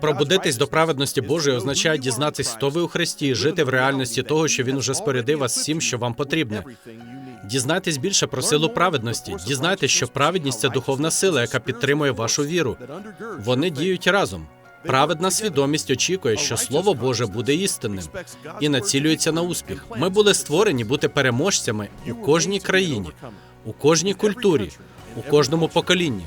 Пробудитись до праведності Божої означає дізнатись, хто ви у Христі, жити в реальності того, що Він уже спорядив вас всім, що вам потрібне. Дізнайтесь більше про силу праведності. Дізнайтесь, що праведність це духовна сила, яка підтримує вашу віру. Вони діють разом. Праведна свідомість очікує, що Слово Боже буде істинним і націлюється на успіх. Ми були створені бути переможцями у кожній країні, у кожній культурі, у кожному поколінні.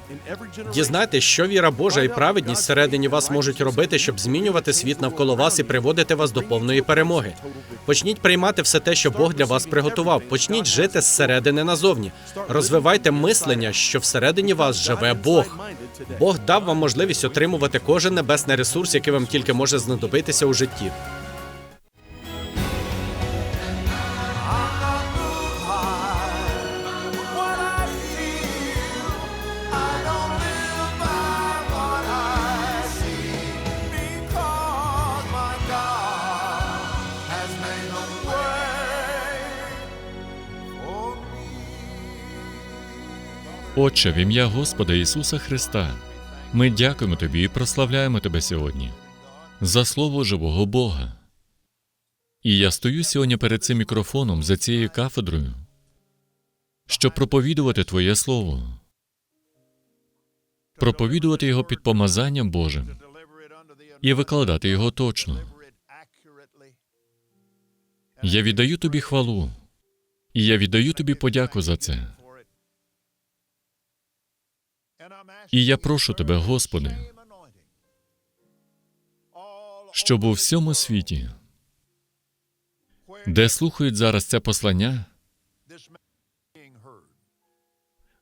Дізнайтесь, що віра Божа і праведність всередині вас можуть робити, щоб змінювати світ навколо вас і приводити вас до повної перемоги. Почніть приймати все те, що Бог для вас приготував. Почніть жити зсередини назовні. Розвивайте мислення, що всередині вас живе Бог. Бог дав вам можливість отримувати кожен небесний ресурс, який вам тільки може знадобитися у житті. Отче, в ім'я Господа Ісуса Христа, ми дякуємо Тобі і прославляємо Тебе сьогодні за слово живого Бога. І я стою сьогодні перед цим мікрофоном за цією кафедрою, щоб проповідувати Твоє Слово, проповідувати його під помазанням Божим і викладати його точно. Я віддаю тобі хвалу, і я віддаю тобі подяку за це. І я прошу тебе, Господи, щоб у всьому світі, де слухають зараз це послання,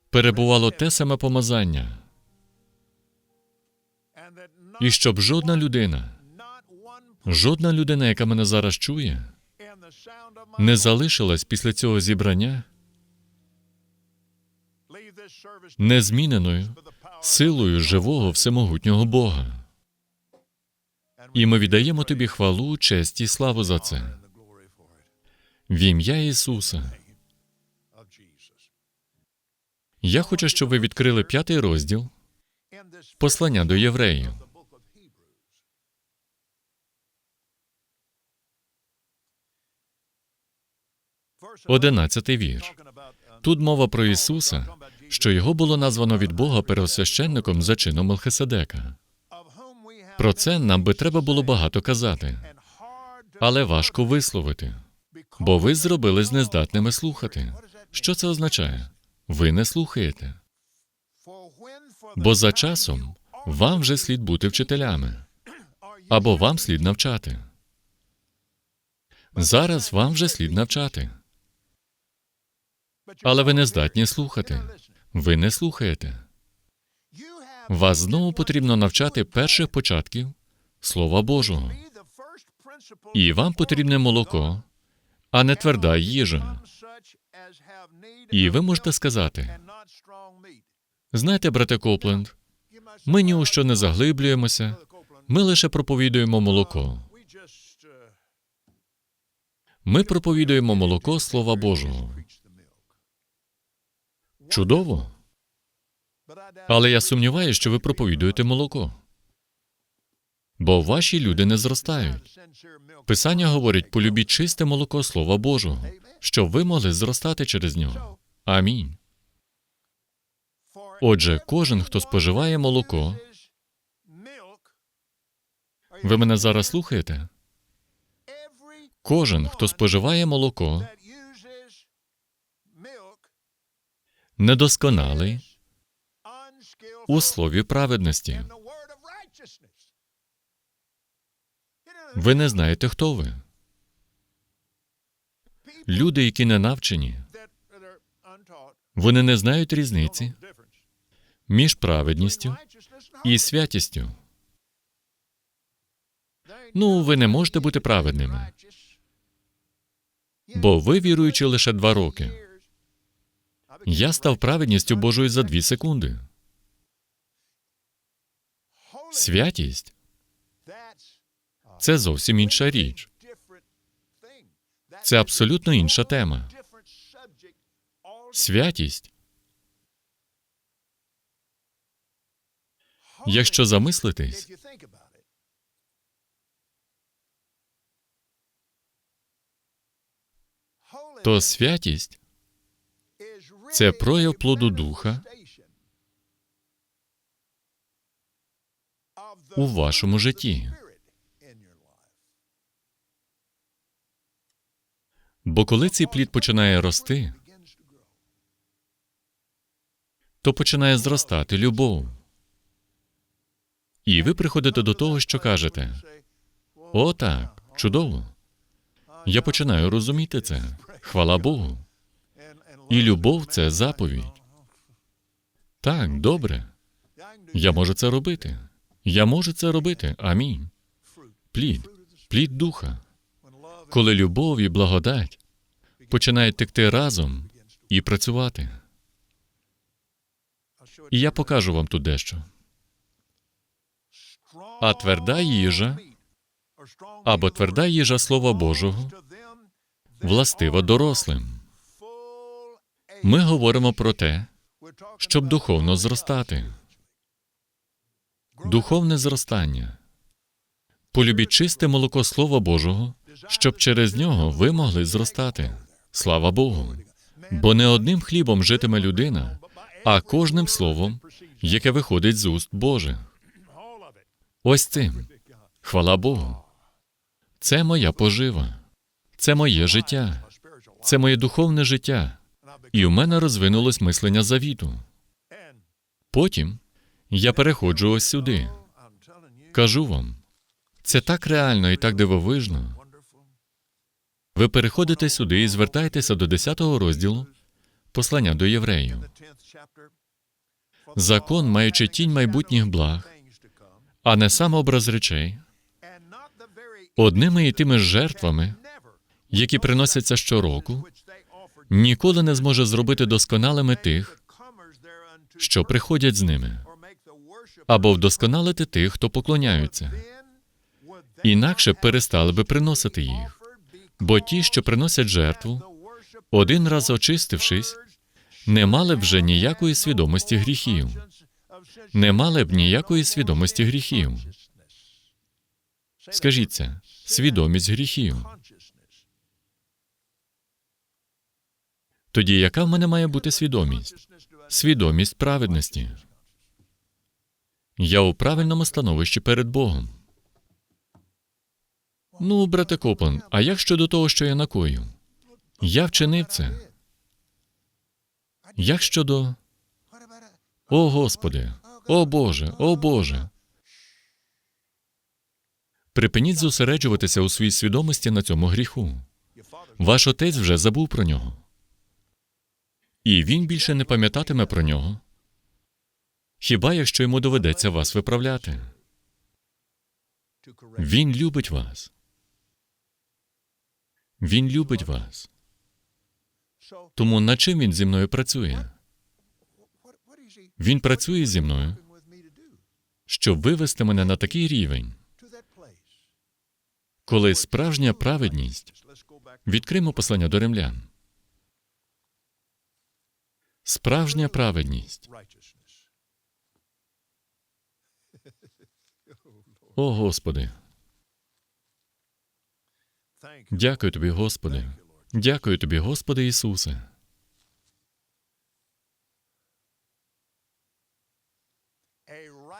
перебувало те саме помазання, і щоб жодна людина, жодна людина, яка мене зараз чує, не залишилась після цього зібрання незміненою силою живого всемогутнього Бога. І ми віддаємо тобі хвалу, честь і славу за це. В ім'я Ісуса. Я хочу, щоб ви відкрили п'ятий розділ послання до євреїв. Одинадцятий вір. Тут мова про Ісуса, що його було названо від Бога первосвященником за чином Мелхиседека. Про це нам би треба було багато казати, але важко висловити, бо ви зробили з нездатними слухати. Що це означає? Ви не слухаєте. Бо за часом вам вже слід бути вчителями, або вам слід навчати. Зараз вам вже слід навчати. Але ви не здатні слухати. Ви не слухаєте. Вас знову потрібно навчати перших початків Слова Божого. І вам потрібне молоко, а не тверда їжа. І ви можете сказати: знаєте, брате Копленд, ми ні у що не заглиблюємося, ми лише проповідуємо молоко. Ми проповідуємо молоко Слова Божого. Чудово. Але я сумніваюся, що ви проповідуєте молоко. Бо ваші люди не зростають. Писання говорить: полюбіть чисте молоко Слова Божого, щоб ви могли зростати через нього. Амінь. Отже, кожен, хто споживає молоко, ви мене зараз слухаєте? Кожен, хто споживає молоко, недосконалий у слові праведності. Ви не знаєте, хто ви. Люди, які не навчені, вони не знають різниці між праведністю і святістю. Ну, ви не можете бути праведними, бо ви віруючи лише два роки. Я став праведністю Божою за дві секунди. Святість це зовсім інша річ. Це абсолютно інша тема. Святість. Якщо замислитись, то святість це прояв плоду духа у вашому житті. Бо коли цей плід починає рости, то починає зростати любов. І ви приходите до того, що кажете: О, так, чудово. Я починаю розуміти це. Хвала Богу. І любов це заповідь. Так, добре. Я можу це робити. Я можу це робити. Амінь. Плід, плід духа. Коли любов і благодать починають текти разом і працювати. І я покажу вам тут дещо. А тверда їжа або тверда їжа Слова Божого властива дорослим. Ми говоримо про те, щоб духовно зростати. Духовне зростання. Полюбіть чисте молоко Слова Божого, щоб через нього ви могли зростати. Слава Богу. Бо не одним хлібом житиме людина, а кожним словом, яке виходить з уст Божих. Ось цим. Хвала Богу. Це моя пожива, це моє життя, це моє духовне життя. І у мене розвинулось мислення завіту. Потім я переходжу ось сюди. Кажу вам, це так реально і так дивовижно. Ви переходите сюди і звертаєтеся до 10 розділу послання до євреїв. Закон, маючи тінь майбутніх благ, а не сам образ речей, одними і тими жертвами, які приносяться щороку, ніколи не зможе зробити досконалими тих, що приходять з ними, або вдосконалити тих, хто поклоняються. Інакше перестали би приносити їх. Бо ті, що приносять жертву, один раз очистившись, не мали б вже ніякої свідомості гріхів, не мали б ніякої свідомості гріхів. Скажіть це, свідомість гріхів. Тоді яка в мене має бути свідомість? Свідомість праведності. Я у правильному становищі перед Богом. Ну, брате Копланд, а як щодо того, що я накоїв? Я вчинив це. Як щодо. О Господи, о Боже, о Боже. Припиніть зосереджуватися у своїй свідомості на цьому гріху. Ваш отець вже забув про нього. І він більше не пам'ятатиме про нього. Хіба якщо йому доведеться вас виправляти? Він любить вас. Він любить вас. Тому над чим він зі мною працює? Він працює зі мною, щоб вивести мене на такий рівень, коли справжня праведність відкримо послання до римлян. Справжня праведність. О Господи, дякую тобі, Господи. Дякую тобі, Господи Ісусе.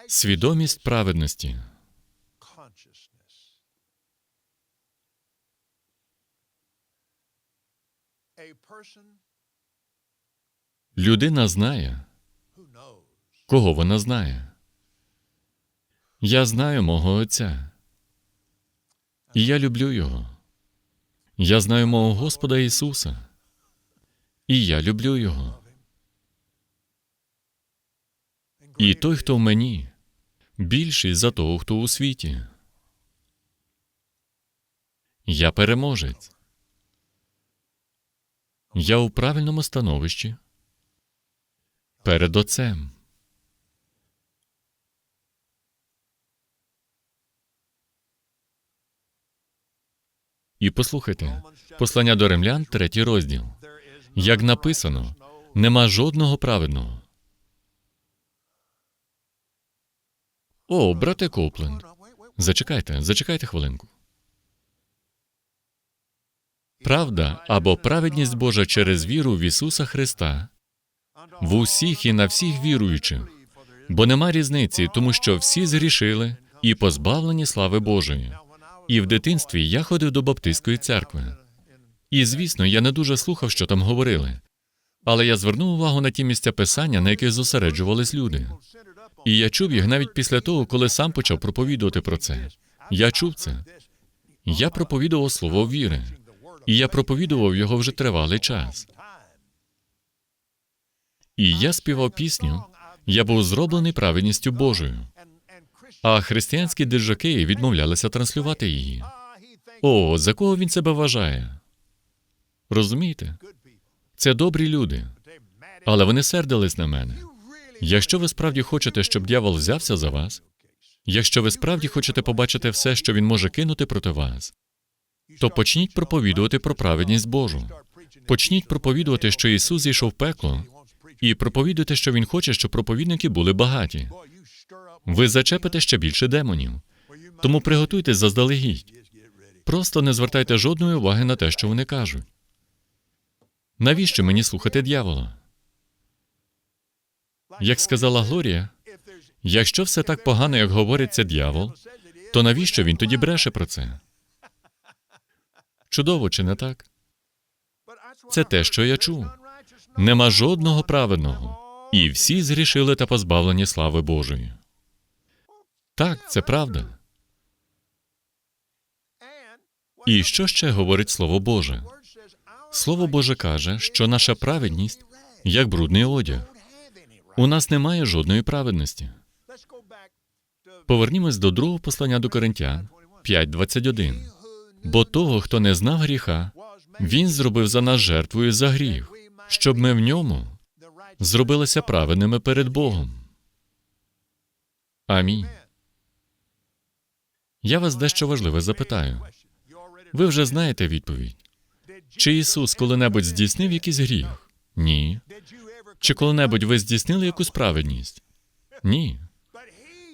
Свідомість праведності. Людина знає, кого вона знає. Я знаю мого Отця. І я люблю Його. Я знаю мого Господа Ісуса. І я люблю Його. І той, хто в мені, більший за того, хто у світі. Я переможець. Я у правильному становищі перед Отцем. І послухайте, послання до римлян, третій розділ. Як написано, нема жодного праведного. О, брате Копленд, зачекайте, зачекайте хвилинку. Правда або праведність Божа через віру в Ісуса Христа в усіх і на всіх віруючих, бо нема різниці, тому що всі згрішили і позбавлені слави Божої. І в дитинстві я ходив до Баптистської церкви. І, звісно, я не дуже слухав, що там говорили. Але я звернув увагу на ті місця писання, на яких зосереджувались люди. І я чув їх навіть після того, коли сам почав проповідувати про це. Я чув це. Я проповідував слово віри, і я проповідував його вже тривалий час. І я співав пісню. Я був зроблений праведністю Божою. А християнські держаки відмовлялися транслювати її. О, за кого він себе вважає? Розумієте? Це добрі люди, але вони сердились на мене. Якщо ви справді хочете, щоб дьявол взявся за вас, якщо ви справді хочете побачити все, що він може кинути проти вас, то почніть проповідувати про праведність Божу. Почніть проповідувати, що Ісус зійшов в пекло, і проповідуйте, що Він хоче, щоб проповідники були багаті. Ви зачепите ще більше демонів. Тому приготуйтесь заздалегідь. Просто не звертайте жодної уваги на те, що вони кажуть. Навіщо мені слухати дьявола? Як сказала Глорія, якщо все так погано, як говорить це дьявол, то навіщо він тоді бреше про це? Чудово, чи не так? Це те, що я чув. Нема жодного праведного, і всі згрішили та позбавлені слави Божої. Так, це правда. І що ще говорить Слово Боже? Слово Боже каже, що наша праведність як брудний одяг. У нас немає жодної праведності. Повернімось до другого послання до Коринтян 5.21. Бо того, хто не знав гріха, він зробив за нас жертвою за гріх, щоб ми в ньому зробилися праведними перед Богом. Амінь. Я вас дещо важливе запитаю. Ви вже знаєте відповідь. Чи Ісус коли-небудь здійснив якийсь гріх? Ні. Чи коли-небудь ви здійснили якусь праведність? Ні.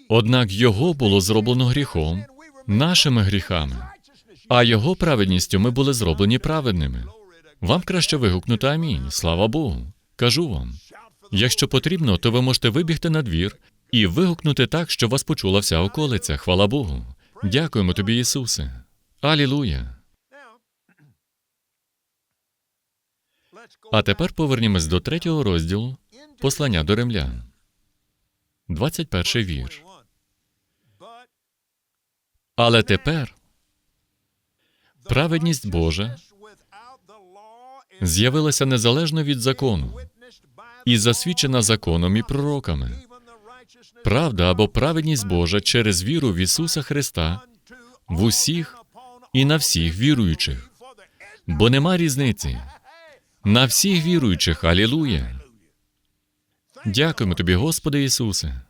Однак Його було зроблено гріхом, нашими гріхами, а Його праведністю ми були зроблені праведними. Вам краще вигукнути амінь. Слава Богу. Кажу вам. Якщо потрібно, то ви можете вибігти на двір і вигукнути так, що вас почула вся околиця. Хвала Богу. Дякуємо тобі, Ісусе. Алілуя. А тепер повернімось до третього розділу послання до римлян. 21 вірш. Але тепер праведність Божа з'явилася незалежно від закону і засвідчена законом і пророками. Правда або праведність Божа через віру в Ісуса Христа в усіх і на всіх віруючих. Бо нема різниці. На всіх віруючих, алілуя. Дякуємо тобі, Господи Ісусе.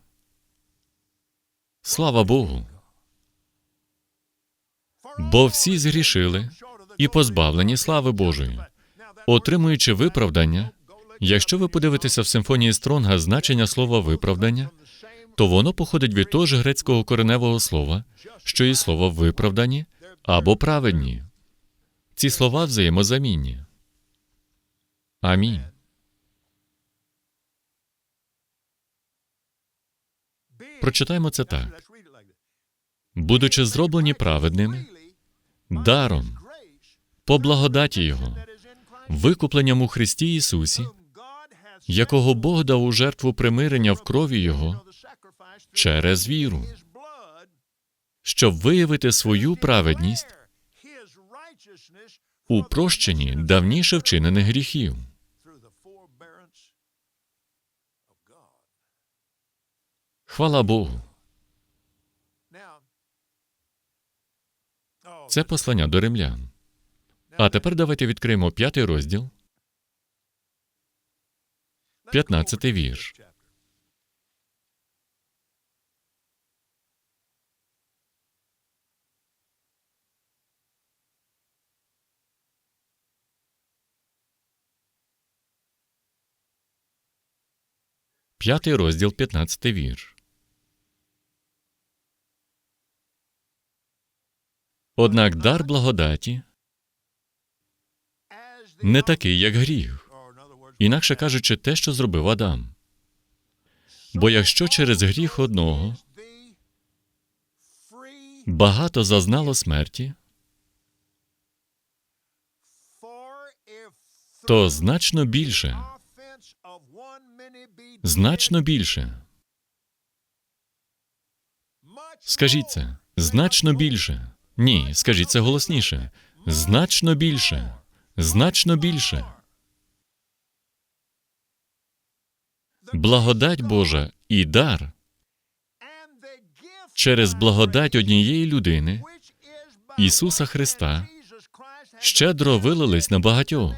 Слава Богу. Бо всі згрішили і позбавлені слави Божої, отримуючи виправдання. Якщо ви подивитеся в симфонії Стронга значення слова виправдання, то воно походить від того ж грецького кореневого слова, що і слово виправдані або праведні. Ці слова взаємозамінні. Амінь. Прочитаємо це так. Будучи зроблені праведними, даром, по благодаті Його, викупленням у Христі Ісусі, якого Бог дав у жертву примирення в крові Його через віру, щоб виявити свою праведність у прощенні давніше вчинених гріхів. Хвала Богу. Це послання до римлян. А тепер давайте відкриємо п'ятий розділ, 15 вірш. П'ятий розділ, 15 вірш. Однак дар благодаті не такий, як гріх. Інакше кажучи, те, що зробив Адам. Бо якщо через гріх одного багато зазнало смерті, то значно більше, значно більше. Скажіть це, значно більше. Ні, скажіть це голосніше. Значно більше. Значно більше. Благодать Божа і дар через благодать однієї людини, Ісуса Христа, щедро вилились на багатьох.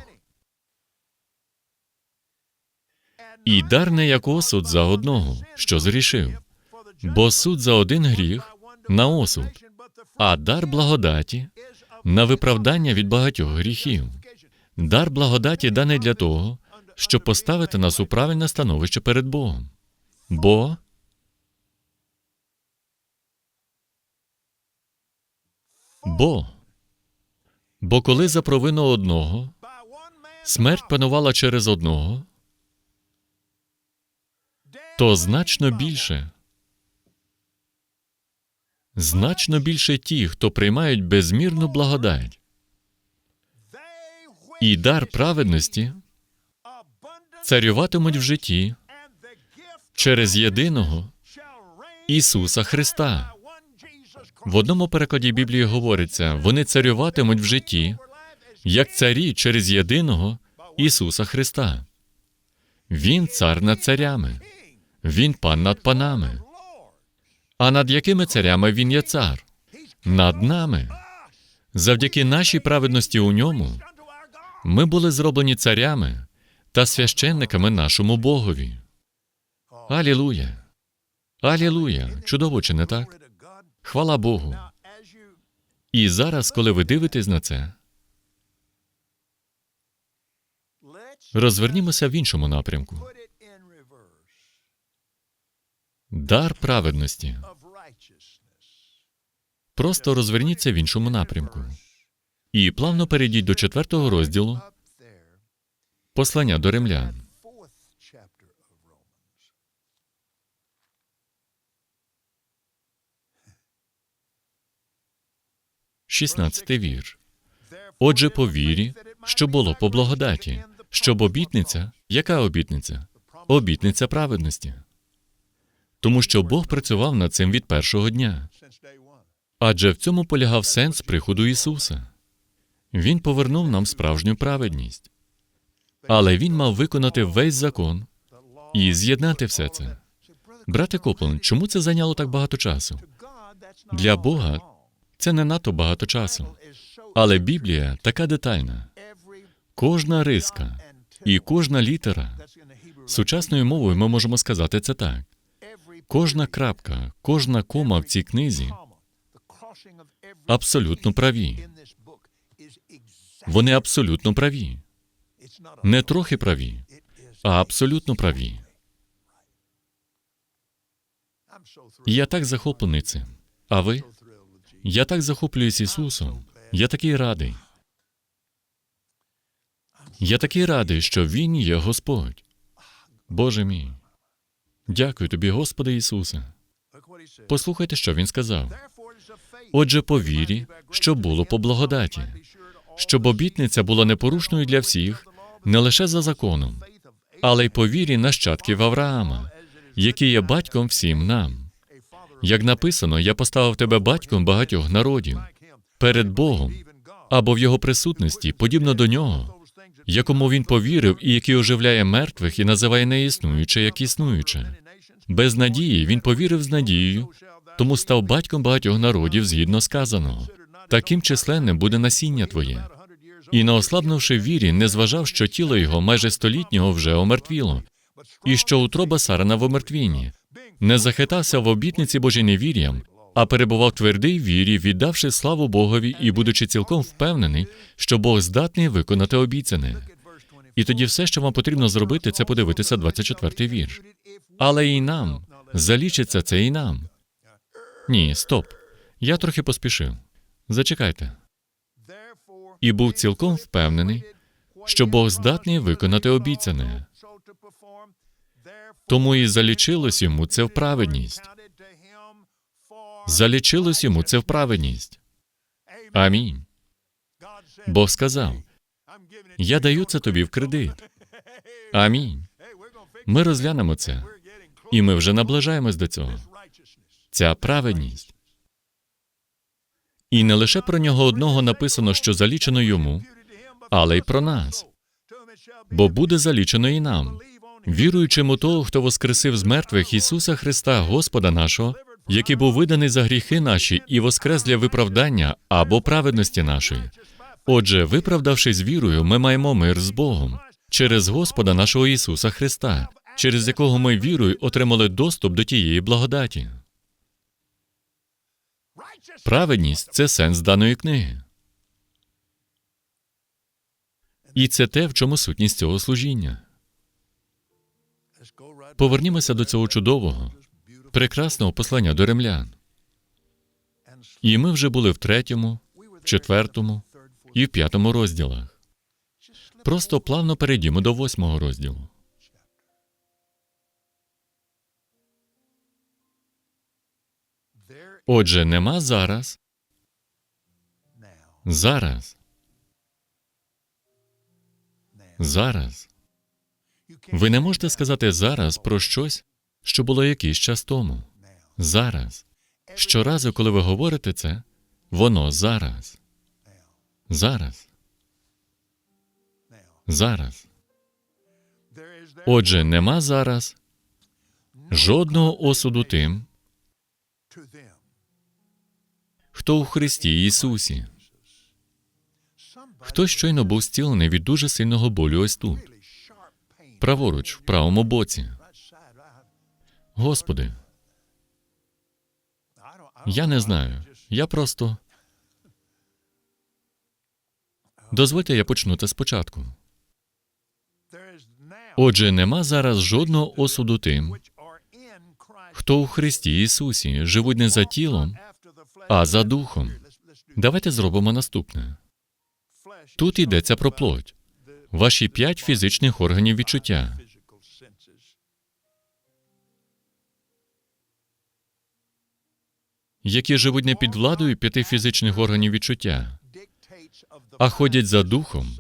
І дар не як осуд за одного, що зрішив, бо суд за один гріх на осуд, а дар благодаті на виправдання від багатьох гріхів. Дар благодаті даний для того, щоб поставити нас у правильне становище перед Богом. Бо Бо Бо коли за провину одного смерть панувала через одного, то значно більше, значно більше ті, хто приймають безмірну благодать і дар праведності, царюватимуть в житті через єдиного Ісуса Христа. В одному перекладі Біблії говориться: вони царюватимуть в житті, як царі через єдиного Ісуса Христа. Він цар над царями, він пан над панами. А над якими царями він є цар? Над нами. Завдяки нашій праведності у ньому ми були зроблені царями та священниками нашому Богові. Алілуя! Алілуя! Чудово, чи не так? Хвала Богу. І зараз, коли ви дивитесь на це, розвернімося в іншому напрямку. Дар праведності. Просто розверніться в іншому напрямку. І плавно перейдіть до четвертого розділу послання до римлян. 16 вір. Отже, по вірі, що було по благодаті, щоб обітниця, яка обітниця? Обітниця праведності. Тому що Бог працював над цим від першого дня. Адже в цьому полягав сенс приходу Ісуса. Він повернув нам справжню праведність. Але він мав виконати весь закон і з'єднати все це. Брате Коплен, чому це зайняло так багато часу? Для Бога це не надто багато часу. Але Біблія така детальна. Кожна риска і кожна літера. Сучасною мовою ми можемо сказати це так. Кожна крапка, кожна кома в цій книзі абсолютно праві. Вони абсолютно праві. Не трохи праві, а абсолютно праві. Я так захоплений цим. А ви? Я так захоплююсь Ісусом. Я такий радий. Я такий радий, що Він є Господь. Боже мій. Дякую тобі, Господи Ісусе. Послухайте, що Він сказав. Отже, по вірі, що було по благодаті, щоб обітниця була непорушною для всіх, не лише за законом, але й по вірі нащадків Авраама, який є батьком всім нам. Як написано, я поставив тебе батьком багатьох народів перед Богом або в його присутності, подібно до нього, якому він повірив і який оживляє мертвих і називає неіснуюче як існуюче. Без надії він повірив з надією, тому став батьком багатьох народів згідно сказаного. Таким численним буде насіння твоє. І не ослабнувши в вірі, не зважав, що тіло його майже столітнього вже омертвіло, і що утроба Сарана в омертвінні, не захитався в обітниці Божій невір'ям, а перебував твердий в вірі, віддавши славу Богові і будучи цілком впевнений, що Бог здатний виконати обіцяне. І тоді все, що вам потрібно зробити, це подивитися 24-й вірш. Але і нам залічиться це і нам. Ні, стоп. Я трохи поспішив. Зачекайте. І був цілком впевнений, що Бог здатний виконати обіцяне. Тому і залічилось йому це в праведність. Залічилось йому це в праведність. Амінь. Бог сказав: Я даю це тобі в кредит. Амінь. Ми розглянемо це, і ми вже наближаємось до цього. Ця праведність. І не лише про нього одного написано, що залічено йому, але й про нас. Бо буде залічено і нам, віруючим у того, хто воскресив з мертвих Ісуса Христа, Господа нашого, який був виданий за гріхи наші і воскрес для виправдання або праведності нашої. Отже, виправдавшись вірою, ми маємо мир з Богом через Господа нашого Ісуса Христа, через якого ми вірою отримали доступ до тієї благодаті. Праведність це сенс даної книги. І це те, в чому сутність цього служіння. Повернімося до цього чудового, прекрасного послання до римлян. І ми вже були в третьому, в четвертому і в п'ятому розділах. Просто плавно перейдімо до восьмого розділу. Отже, нема зараз, зараз, зараз. Ви не можете сказати зараз про щось, що було якийсь час тому. Зараз. Щоразу, коли ви говорите це, воно зараз. Зараз. Зараз. Отже, нема зараз жодного осуду тим, хто у Христі Ісусі. Хто щойно був зцілений від дуже сильного болю ось тут, праворуч, в правому боці. Господи, я не знаю. Я просто. Дозвольте, я почну це спочатку. Отже, нема зараз жодного осуду тим, хто у Христі Ісусі живуть не за тілом, а за духом. Давайте зробимо наступне. Тут йдеться про плоть, ваші п'ять фізичних органів відчуття. які живуть не під владою п'яти фізичних органів відчуття, а ходять за духом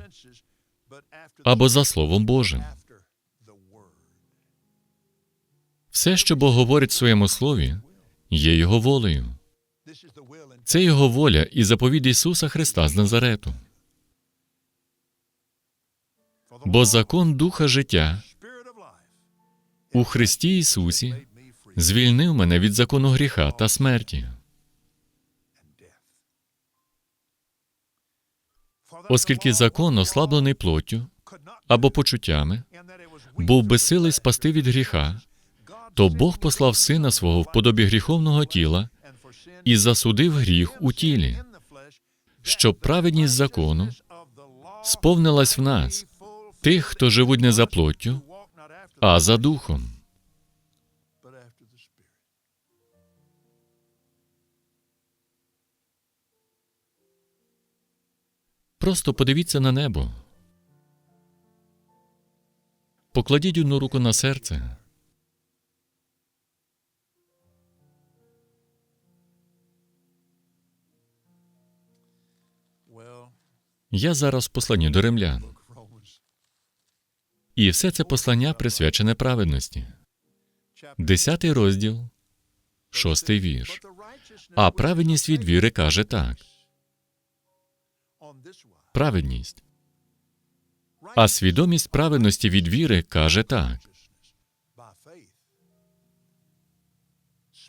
або за Словом Божим. Все, що Бог говорить в своєму слові, є Його волею. Це Його воля і заповідь Ісуса Христа з Назарету. Бо закон Духа життя у Христі Ісусі звільнив мене від закону гріха та смерті. Оскільки закон, ослаблений плоттю або почуттями, був безсилий спасти від гріха, то Бог послав сина свого в подобі гріховного тіла і засудив гріх у тілі, щоб праведність закону сповнилась в нас, тих, хто живуть не за плоттю, а за духом. Просто подивіться на небо. Покладіть одну руку на серце. Я зараз в посланні до римлян. І все це послання присвячене праведності. Десятий розділ, шостий вірш. А праведність від віри каже так: праведність. А свідомість праведності від віри каже так: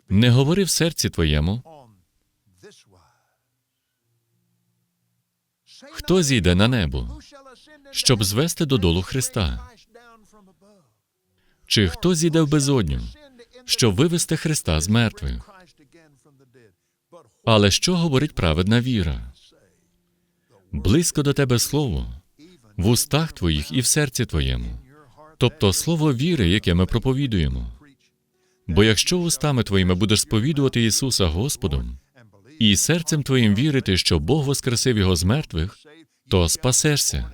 не говори в серці твоєму, хто зійде на небо, щоб звести додолу Христа, чи хто зійде в безодню, щоб вивести Христа з мертвих. Але що говорить праведна віра? Близько до тебе слово, в устах твоїх і в серці твоєму, тобто слово віри, яке ми проповідуємо. Бо якщо устами твоїми будеш сповідувати Ісуса Господом і серцем твоїм вірити, що Бог воскресив Його з мертвих, то спасешся.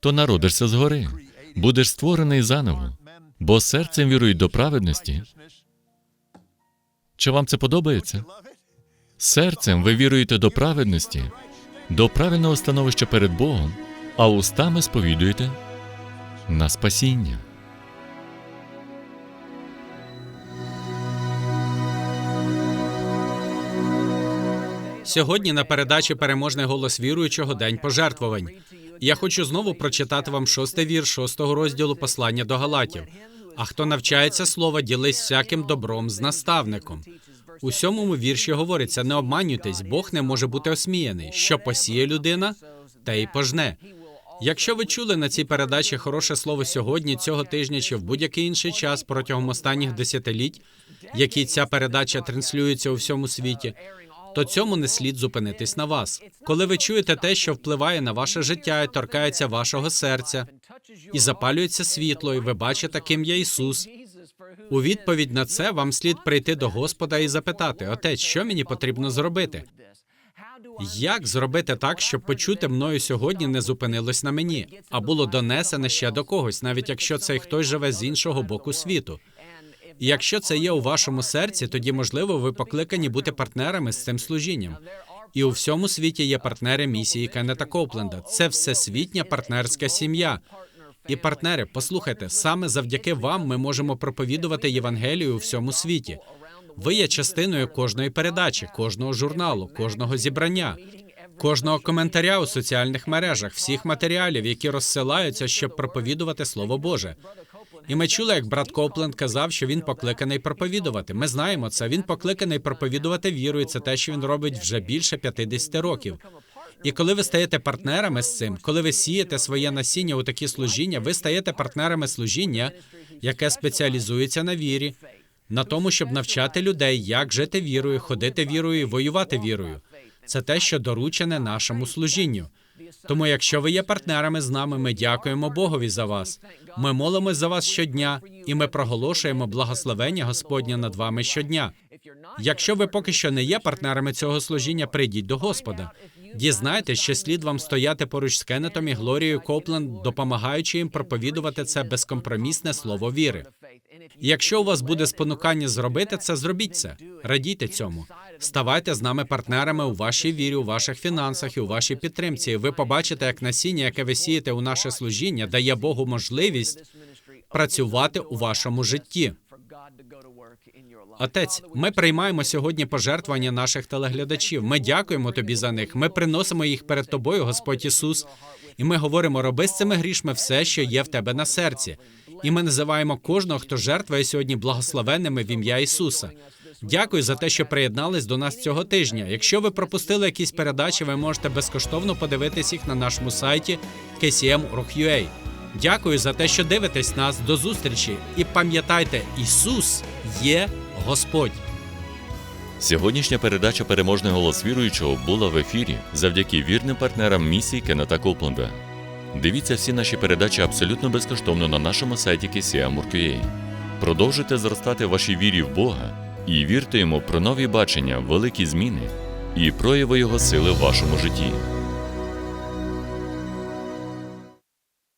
то народишся згори, будеш створений заново, бо серцем вірують до праведності. Чи вам це подобається? Серцем ви віруєте до праведності, до правильного становища перед Богом, а устами сповідуєте на спасіння. Сьогодні на передачі Переможний голос віруючого День пожертвувань. Я хочу знову прочитати вам шостий вірш шостого розділу послання до Галатів. А хто навчається слова, ділись всяким добром з наставником. У сьомому вірші говориться: не обманюйтесь, Бог не може бути осміяний. Що посіє людина, те й пожне. Якщо ви чули на цій передачі хороше слово сьогодні, цього тижня чи в будь-який інший час протягом останніх десятиліть, які ця передача транслюється у всьому світі, то цьому не слід зупинитись на вас. Коли ви чуєте те, що впливає на ваше життя і торкається вашого серця, і запалюється світло, і ви бачите, ким є Ісус. У відповідь на це вам слід прийти до Господа і запитати: Отець, що мені потрібно зробити? Як зробити так, щоб почути мною сьогодні не зупинилось на мені, а було донесене ще до когось, навіть якщо цей хтось живе з іншого боку світу? Якщо це є у вашому серці, тоді можливо ви покликані бути партнерами з цим служінням. І у всьому світі є партнери місії Кеннета Копленда. Це всесвітня партнерська сім'я. І партнери, послухайте, саме завдяки вам ми можемо проповідувати Євангелію у всьому світі. Ви є частиною кожної передачі, кожного журналу, кожного зібрання, кожного коментаря у соціальних мережах, всіх матеріалів, які розсилаються, щоб проповідувати Слово Боже. І ми чули, як брат Копленд казав, що він покликаний проповідувати. Ми знаємо це. Він покликаний проповідувати віру, і це те, що він робить вже більше 50 років. І коли ви стаєте партнерами з цим, коли ви сієте своє насіння у такі служіння, ви стаєте партнерами служіння, яке спеціалізується на вірі, на тому, щоб навчати людей, як жити вірою, ходити вірою і воювати вірою. Це те, що доручене нашому служінню. Тому, якщо ви є партнерами з нами, ми дякуємо Богові за вас. Ми молимось за вас щодня, і ми проголошуємо благословення Господня над вами щодня. Якщо ви поки що не є партнерами цього служіння, прийдіть до Господа. Дізнайтесь, що слід вам стояти поруч з Кеннетом і Глорією Копленд, допомагаючи їм проповідувати це безкомпромісне слово віри. Якщо у вас буде спонукання зробити це, зробіть це. Радійте цьому. Ставайте з нами партнерами у вашій вірі, у ваших фінансах і у вашій підтримці. Ви побачите, як насіння, яке ви сієте у наше служіння, дає Богу можливість працювати у вашому житті. Отець, ми приймаємо сьогодні пожертвування наших телеглядачів. Ми дякуємо тобі за них. Ми приносимо їх перед тобою, Господь Ісус. І ми говоримо: роби з цими грішми все, що є в тебе на серці. І ми називаємо кожного, хто жертвує сьогодні благословенними в ім'я Ісуса. Дякую за те, що приєднались до нас цього тижня. Якщо ви пропустили якісь передачі, ви можете безкоштовно подивитись їх на нашому сайті kcm.org.ua. Дякую за те, що дивитесь нас. До зустрічі. І пам'ятайте, Ісус є Господь. Сьогоднішня передача Переможний голос віруючого була в ефірі завдяки вірним партнерам місії Кеннета Копленда. Дивіться всі наші передачі абсолютно безкоштовно на нашому сайті KCM.org.ua. Продовжуйте зростати в вашій вірі в Бога і вірте йому про нові бачення, великі зміни і прояви Його сили в вашому житті.